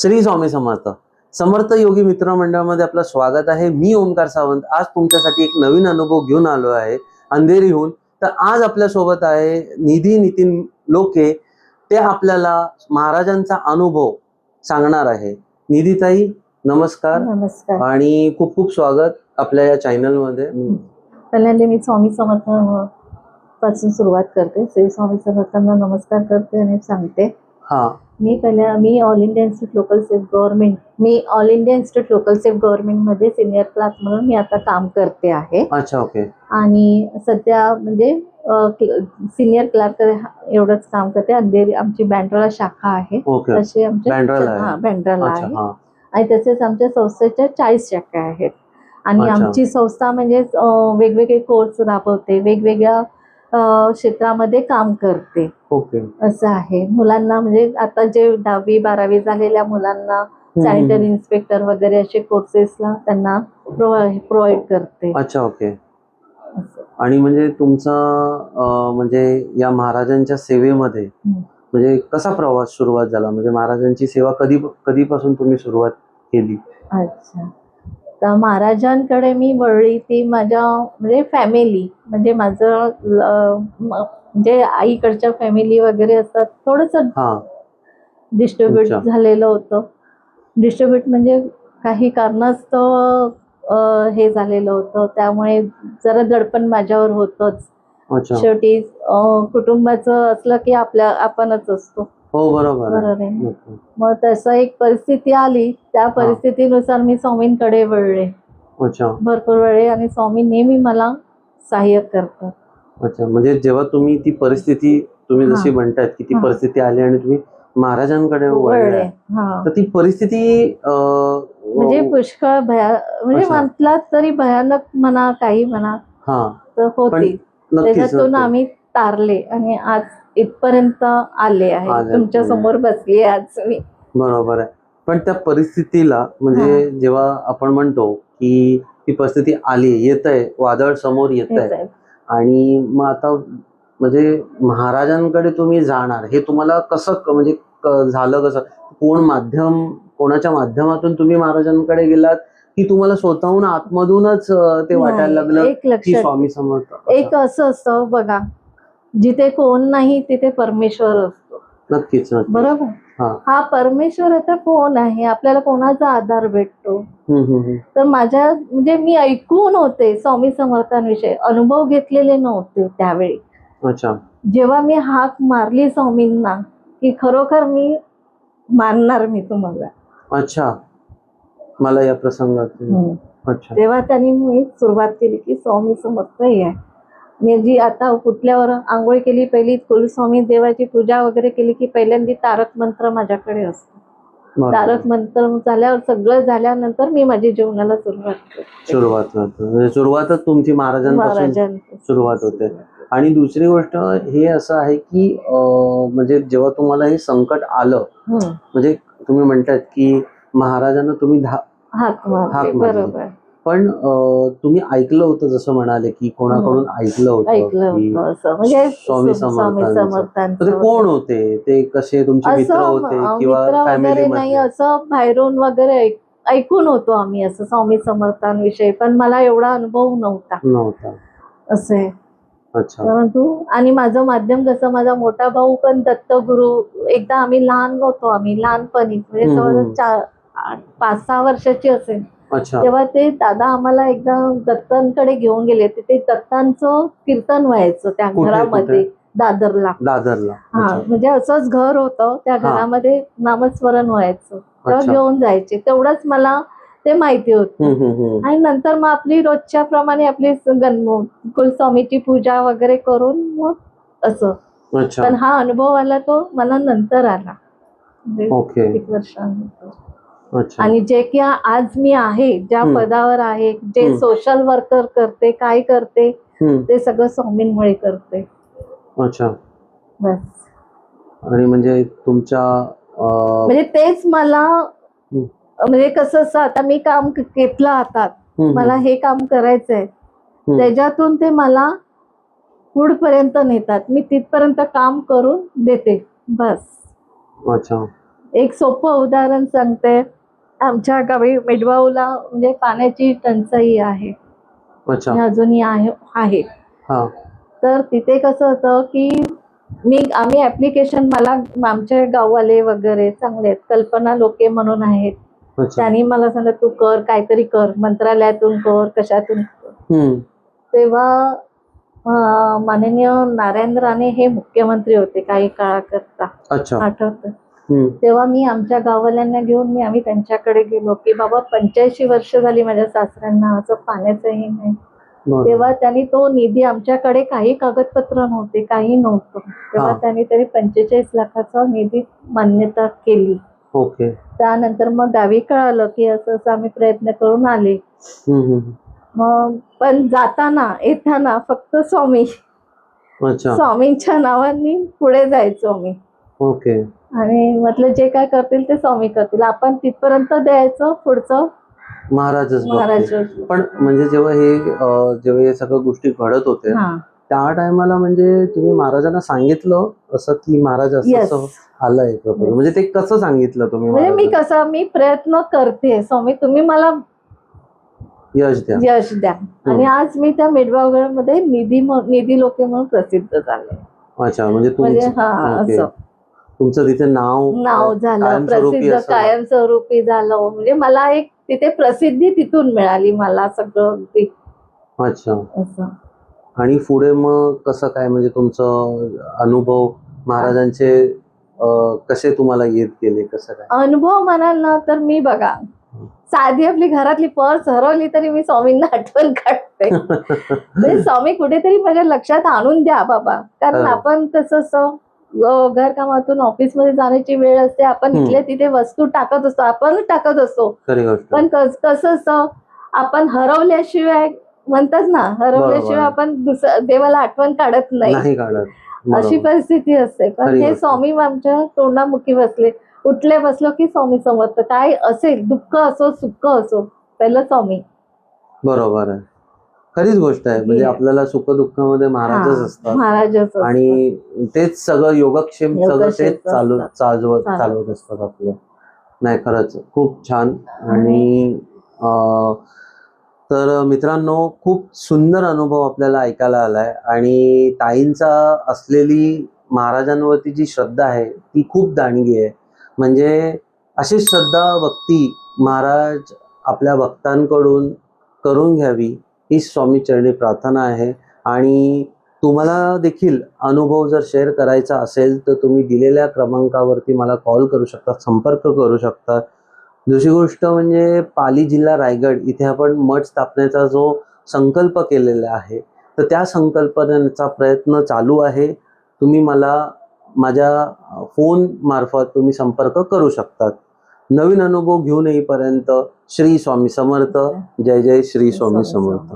श्री स्वामी समर्थ. समर्थ योगी मित्र मंडळामध्ये आपलं स्वागत आहे. मी ओमकार सावंत. आज तुमच्यासाठी एक नवीन अनुभव घेऊन आलो आहे. अंधेरीहून. तर आज आपल्यासोबत आहे निधी नितीन लोके. ते आपल्याला महाराजांचा अनुभव सांगणार आहे. निधीताई नमस्कार. नमस्कार. आणि खूप खूप स्वागत आपल्या या चॅनलमध्ये. पहिल्यांदा मी स्वामी समर्थपासून सुरुवात करते. श्री स्वामी समर्थांना नमस्कार करते आणि सांगते. हा. मी पहिल्या मी all India institute local self government मी all India institute local self गव्हर्नमेंटमध्ये senior clerk म्हणून मी आता काम करते आहे. अच्छा ओके आणि सध्या म्हणजे सिनियर क्लार्क एवढंच काम करते. अंधेरी आमची बँड्राला शाखा आहे. ओके तशी आमच्या बँड्राला आहे. हा बँड्राला अच्छा आहे. हा. आणि तसेच आमच्या संस्थेच्या चाळीस शाखा आहेत. आणि अच्छा. आमची संस्था म्हणजे वेगवेगळे कोर्स राबवते. वेगवेगळ्या क्षेत्रामध्ये काम करते. ओके. असं आहे. मुलांना म्हणजे आता जे दहावी बारावी झालेल्या मुलांना सॅनिटरी इन्स्पेक्टर वगैरे असे कोर्सेसला त्यांना प्रोव्हाइड करते. अच्छा ओके. आणि म्हणजे तुमचा म्हणजे या महाराजांच्या सेवेमध्ये. म्हणजे कसा प्रवास सुरुवात झाला? म्हणजे महाराजांची सेवा कधी कधीपासून तुम्ही सुरुवात केली? अच्छा. तर महाराजांकडे मी वळली ती माझ्या म्हणजे फॅमिली म्हणजे माझं म्हणजे आईकडच्या फॅमिली वगैरे असतात थोडंसं हा. डिस्ट्रीब्यूट. झालेलं होतं. डिस्ट्रीब्यूट म्हणजे काही कारणास्तव हे झालेलं होतं. त्यामुळे जरा दडपण माझ्यावर होतंच. अच्छा. शेवटी कुटुंबाचं असलं की आपल्या आपणच असतो. हो बरोबर आहे. मग तसं एक परिस्थिती आली त्या परिस्थितीनुसार मी स्वामींकडे वळले अच्छा भरपूर वेळे आणि स्वामी नेहमी मला सहाय्य करतात अच्छा म्हणजे जेव्हा तुम्ही ती परिस्थिती तुम्ही. जशी म्हणतायत की ती. परिस्थिती आली आणि तुम्ही महाराजांकडे वळले हा तर ती परिस्थिती म्हणजे पुष्कळ भया म्हणजे. म्हटलात तरी भयानक म्हणा काही म्हणा तर होती त्याच्यातून. आम्ही तारले आणि आज इथपर्यंत आले आहे. तुमच्यासमोर बसली आज मी. बरोबर आहे. पण त्या परिस्थितीला म्हणजे जेव्हा आपण म्हणतो की ती परिस्थिती आली येत आहे वादळ समोर येत आहे. आणि मग आता म्हणजे महाराजांकडे तुम्ही जाणार हे तुम्हाला कसं म्हणजे झालं कसं? कोण माध्यम कोणाच्या माध्यमातून तुम्ही महाराजांकडे गेलात? की तुम्हाला स्वतःहून आतमधूनच ते वाटायला लागलं की स्वामी समर्थ? असं. एक असं असतं बघा. जिथे कोण नाही तिथे परमेश्वर असतो. नक्कीच नक्कीच. बरोबर? हा. हा परमेश्वर आता कोण आहे आपल्याला कोणाचा आधार भेटतो? हम्म, हम्म, हम्म. तर माझ्या म्हणजे मी ऐकून होते स्वामी समर्थांविषयी. अनुभव घेतलेले नव्हते त्यावेळी. अच्छा. जेव्हा मी हाक मारली स्वामींना की खरोखर मी मानणार मी तुम्हाला. अच्छा. मला या प्रसंगात अच्छा. तेव्हा त्यांनी मी सुरुवात केली की स्वामी समर्थ हे आहे. मी जी आता उठल्यावर आंघोळ केली पहिली कुलस्वामी देवाची पूजा वगैरे केली की पहिल्यांदा तारक मंत्र माझ्याकडे असतो. तारक मंत्र झाल्यावर सगळं झाल्यानंतर मी माझी जीवनाला सुरुवात सुरुवात म्हणजे सुरुवातच तुमची महाराजांपासून महाराजांपासून सुरुवात होते. आणि दुसरी गोष्ट हे असं आहे की म्हणजे जेव्हा तुम्हाला हे संकट आलं. म्हणजे तुम्ही म्हणतात की महाराजांना तुम्ही हाक मारली. पण तुम्ही ऐकलं होतं जसं म्हणाले की कोणाकडून ऐकलं होतं ऐकलं की होतं म्हणजे स्वामी ते समर्थांचं. कोण होते? ते कसे तुमचे मित्र होते किंवा फॅमिली नाही असं बाहेरून वगैरे ऐक- ऐकून होतो आम्ही असं स्वामी समर्थांविषयी. पण मला एवढा अनुभव नव्हता. नव्हता. असं आहे. परंतु आणि माझं माध्यम कसं माझा मोठा भाऊ पण दत्तगुरु. एकदा आम्ही लहान होतो आम्ही लहानपणी. म्हणजे जवळजवळ. चार पाच सहा वर्षाची असेल. तेव्हा ते दादा आम्हाला एकदा दत्तांकडे घेऊन गेले. तिथे दत्तांचं कीर्तन व्हायचं त्या घरामध्ये दादरला. दादरला. हा म्हणजे असंच घर होतं. त्या. घरामध्ये नामस्मरण व्हायचं. तेव्हा. घेऊन जायचे. तेवढंच मला ते माहिती होतं. आणि नंतर मग आपली रोजच्या प्रमाणे आपली कुलस्वामीची पूजा वगैरे करून मग असं. पण हा अनुभव आला तो मला नंतर आला. म्हणजे ओके. एक वर्षानंतर आणि जे की आज मी आहे ज्या. पदावर आहे जे. सोशल वर्कर करते काय करते ते सगळं स्वामींमुळे करते. अच्छा. बस. आणि म्हणजे तुमच्या म्हणजे तेच मला म्हणजे कसं असं आता मी काम घेतलं हातात. मला हे काम करायचंय. त्याच्यातून ते मला पुढपर्यंत नेतात. मी तिथपर्यंत काम करून देते. बस. अच्छा. एक सोपं उदाहरण सांगते. आमच्या गावी मेडवाऊला म्हणजे पाण्याची टंचाई आहे. अच्छा. अजूनही आहे आहे. हा. तर तिथे कसं होतं की मी आम्ही ऍप्लिकेशन मला आमचे गाववाले वगैरे चांगले आहेत. कल्पना लोके म्हणून आहेत. त्यांनी मला सांगितलं तू कर काहीतरी कर. मंत्रालयातून कर कशातून कर. तेव्हा माननीय नारायण राणे हे मुख्यमंत्री होते काही काळाकरता. अच्छा. आठवतं. तेव्हा मी आमच्या गाववाल्यांना घेऊन मी आम्ही त्यांच्याकडे गेलो की बाबा पंच्याऐंशी वर्ष झाली माझ्या सासऱ्यांना असं पाण्याचं हे नाही. तेव्हा त्यांनी तो निधी आमच्याकडे काही कागदपत्र नव्हते काही नव्हतं. तेव्हा. त्यांनी तरी पंचेचाळीस लाखाचा निधी मान्यता केली. ओके. त्यानंतर मग गावी कळालं की असं असं आम्ही प्रयत्न करून आले. मग पण जाताना येताना फक्त स्वामी. स्वामींच्या नावाने पुढे जायचो आम्ही. ओके. आणि म्हटलं जे काय करतील ते स्वामी करतील आपण तिथपर्यंत द्यायचं पुढचं महाराजच महाराज बघतील. पण म्हणजे जेव्हा हे अं, जेव्हा हे सगळ्या गोष्टी घडत होते हा त्या टायमाला म्हणजे तुम्ही महाराजांना सांगितलं असं की महाराज असं येस असं आलंय. Yes. म्हणजे ते कसं सांगितलं तुम्ही म्हणजे मी महाराजांना? कसं मी प्रयत्न करते स्वामी तुम्ही मला यश द्या यश द्या आणि आज मी त्या मेडवागडमध्ये निधी निधी लोके म्हणून प्रसिद्ध झाले अच्छा म्हणजे म्हणजे तुमचं हा ओके. असं तुमचं तिथे नाव नाव झालं प्रसिद्ध कायमस्वरूपी झालं. म्हणजे मला एक तिथे प्रसिद्धी तिथून मिळाली मला सगळं अच्छा. असं. आणि पुढे मग कसं काय? म्हणजे तुमचं अनुभव महाराजांचे कसे तुम्हाला येत गेले? कसं काय? अनुभव म्हणाल ना तर मी बघा साधी आपली घरातली पर्स हरवली तरी मी स्वामींना आठवण काढते. म्हणजे स्वामी कुठेतरी माझ्या लक्षात आणून द्या बाबा. कारण हा. आपण कसं घरकामातून ऑफिसमध्ये जाण्याची वेळ असते. आपण. इथल्या तिथे वस्तू टाकत असतो. आपण टाकत असतो. पण कस- कसं असतं आपण हरवल्याशिवाय म्हणतात ना हरवल्याशिवाय. आपण दुसरं देवाला आठवण काढत नाही. अशी. परिस्थिती असते. पण हे. स्वामी आमच्या तोंडामुखी बसले. उठले बसलो की स्वामी समर्थ. काय असेल दुःख असो सुख असो पहिलं स्वामी. बरोबर आहे. खरीच गोष्ट आहे. म्हणजे आपल्याला सुख दुःखामध्ये महाराजच असतात. आणि तेच सगळं योगक्षेम सगळं तेच चालू. चालवत चालवत. असतात आपलं. नाही खरंच. खूप छान. आणि तर मित्रांनो खूप सुंदर अनुभव आपल्याला ऐकायला आलाय. आणि ताईंचा असलेली महाराजांवरती जी श्रद्धा आहे ती खूप दांडगी आहे. म्हणजे अशी श्रद्धा भक्ती महाराज आपल्या भक्तांकडून करून घ्यावी. हीच स्वामी चरणी प्रार्थना आहे. आणि तुम्हाला देखील अनुभव जर शेअर करायचा असेल तर तुम्ही दिलेल्या क्रमांकावरती मला कॉल करू शकता संपर्क करू शकता. दुसरी गोष्ट म्हणजे पाली जिल्हा रायगड इथे आपण मठ स्थापनेचा जो संकल्प केलेला आहे तर त्या संकल्पनेचा प्रयत्न चालू आहे. तुम्ही मला माझ्या फोनमार्फत तुम्ही संपर्क करू शकतात. नवीन अनुभव घेऊन येईपर्यंत श्री स्वामी समर्थ. जय जय श्री स्वामी समर्थ.